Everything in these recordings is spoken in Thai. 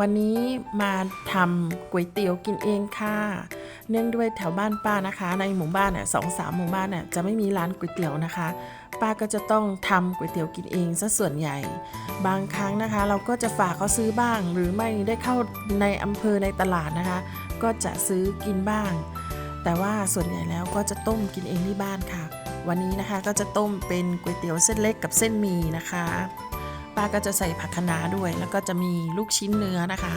วันนี้มาทำก๋วยเตี๋ยวกินเองค่ะ เนื่องด้วยแถวบ้านป้านะคะ ในหมู่บ้านเนี่ยสองสามหมู่บ้านเนี่ยจะไม่มีร้านก๋วยเตี๋ยวนะคะ ป้าก็จะต้องทำก๋วยเตี๋ยวกินเองซะส่วนใหญ่ บางครั้งนะคะ เราก็จะฝากเขาซื้อบ้าง หรือไม่ได้เข้าในอำเภอในตลาดนะคะ ก็จะซื้อกินบ้าง แต่ว่าส่วนใหญ่แล้วก็จะต้มกินเองที่บ้านค่ะ วันนี้นะคะก็จะต้มเป็นก๋วยเตี๋ยวเส้นเล็กกับเส้นหมี่นะคะ ป้าก็จะใส่ผักคะน้าด้วย แล้วก็จะมีลูกชิ้นเนื้อนะคะ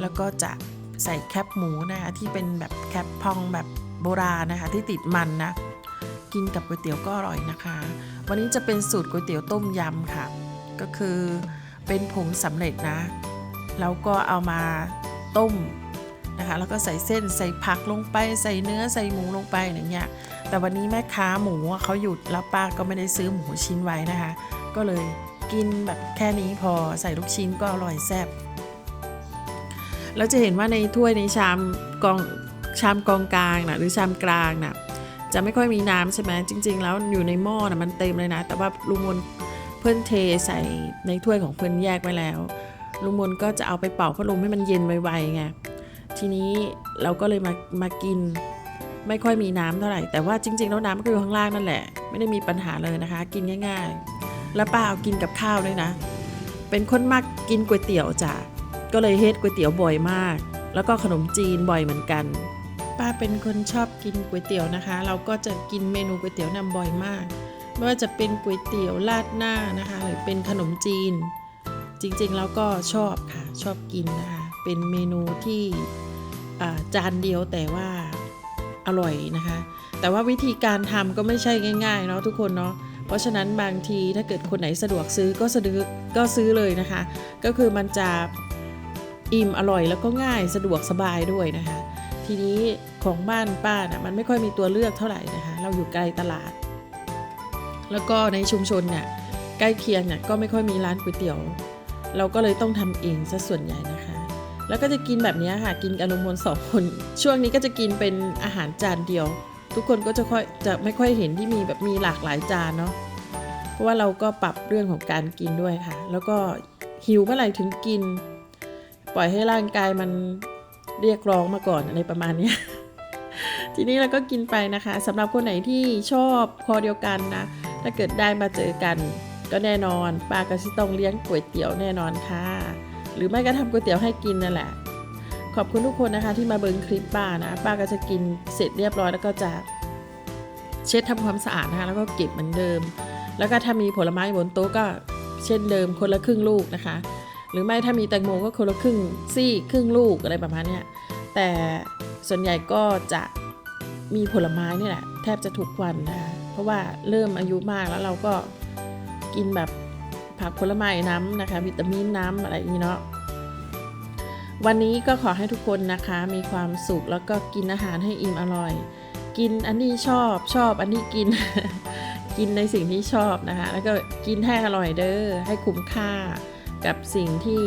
แล้วก็จะใส่แคบหมูนะคะที่เป็นแบบแคบพองแบบโบราณนะคะ ที่ติดมันนะ กินกับก๋วยเตี๋ยวก็อร่อยนะคะ วันนี้จะเป็นสูตรก๋วยเตี๋ยวต้มยำค่ะ ก็คือเป็นผงสำเร็จนะ แล้วก็เอามาต้มนะคะ แล้วก็ใส่เส้นใส่ผักลงไป ใส่เนื้อใส่หมูลงไปอย่างเงี้ย แต่วันนี้แม่ค้าหมูเขาหยุดแล้วป้าก็ไม่ได้ซื้อหมูชิ้นไว้นะคะ ก็เลย กินแบบแค่นี้พอใส่ลูกชิ้นก็อร่อยแซ่บแล้วจะเห็นว่าในถ้วยในชามกองชามกองกลางนะหรือชามกลางนะจะไม่ค่อยมีน้ำใช่ไหมจริง ๆ แล้วอยู่ในหม้อนะมันเต็มเลยนะ แต่ว่าลุงมนเพื่อนเทใส่ในถ้วยของเพื่อนแยกไว้แล้ว ลุงมนก็จะเอาไปเป่าพัดลมให้มันเย็นไวๆไงทีนี้เราก็เลยมามากินไม่ค่อยมีน้ำเท่าไหร่แต่ว่าจริง ๆ แล้วน้ำก็อยู่ข้างล่างนั่นแหละ ไม่ได้มีปัญหาเลยนะคะ กินง่าย ๆ แล้วป้าเอากินกับข้าวด้วยนะ เป็นคนมักกินก๋วยเตี๋ยวจ้ะก็เลยเฮ็ดก๋วยเตี๋ยวบ่อยมาก แล้วก็ขนมจีนบ่อยเหมือนกัน ป้าเป็นคนชอบกินก๋วยเตี๋ยวนะคะ เราก็จะกินเมนูก๋วยเตี๋ยวนำบ่อยมาก ไม่ว่าจะเป็นก๋วยเตี๋ยวราดหน้านะคะ หรือเป็นขนมจีน จริงๆแล้วก็ชอบค่ะ ชอบกินนะคะ เป็นเมนูที่จานเดียวแต่ว่าอร่อยนะคะ แต่ว่าวิธีการทำก็ไม่ใช่ง่ายๆเนาะทุกคนเนาะ เพราะฉะนั้นบางทีถ้าเกิดคนไหนสะดวกซื้อก็สะดวกก็ซื้อเลยนะคะ ก็คือมันจะอิ่มอร่อยแล้วก็ง่ายสะดวกสบายด้วยนะคะ ทีนี้ของบ้านป้านะมันไม่ค่อยมีตัวเลือกเท่าไหร่นะคะ เราอยู่ไกลตลาด แล้วก็ในชุมชนเนี่ยใกล้เคียงเนี่ยก็ไม่ค่อยมีร้านก๋วยเตี๋ยว เราก็เลยต้องทำเองซะส่วนใหญ่นะคะ แล้วก็จะกินแบบนี้ค่ะ กินกับลุงมนสองคน ช่วงนี้ก็จะกินเป็นอาหารจานเดียว ทุกคนก็จะค่อยจะไม่ค่อยเห็นที่มีแบบมีหลากหลายจานเนาะเพราะว่าเราก็ปรับเรื่องของการกินด้วยค่ะ แล้วก็หิวเมื่อไหร่ถึงกิน ปล่อยให้ร่างกายมันเรียกร้องมาก่อนอะไรประมาณนี้ทีนี้เราก็กินไปนะคะสำหรับคนไหนที่ชอบคอเดียวกันนะ ถ้าเกิดได้มาเจอกัน ก็แน่นอนป้าก็สิต้องเลี้ยงก๋วยเตี๋ยวแน่นอนค่ะ หรือไม่ก็ทำก๋วยเตี๋ยวให้กินนั่นแหละ ขอบคุณทุกคนนะคะที่มาเบิงคลิปป้านะป้าก็จะกินเสร็จเรียบร้อยแล้วก็จะเช็ดทำความสะอาดนะคะ แล้วก็เก็บเหมือนเดิม แล้วก็ถ้ามีผลไม้บนโต๊ะก็เช่นเดิมคนละครึ่งลูกนะคะ หรือไม่ถ้ามีแตงโมก็คนละครึ่งซี่ครึ่งลูกอะไรประมาณนี้แต่ส่วนใหญ่ก็จะมีผลไม้นี่แหละแทบจะทุกวันนะคะเพราะว่าเริ่มอายุมากแล้วเราก็กินแบบผักผลไม้น้ำนะคะ วิตามินน้ำอะไรอย่างนี้เนาะ วันนี้ก็ขอให้ทุกคนนะคะมีความสุขแล้วก็กินอาหารให้อิ่มอร่อย กินอันนี้ชอบชอบอันนี้กิน กินในสิ่งที่ชอบนะคะ แล้วก็กินให้อร่อยเด้อให้คุ้มค่ากับสิ่งที่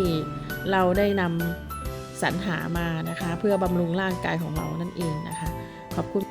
เราได้นำสรรหามานะคะ เพื่อบำรุงร่างกายของเรานั่นเองนะคะ ขอบคุณ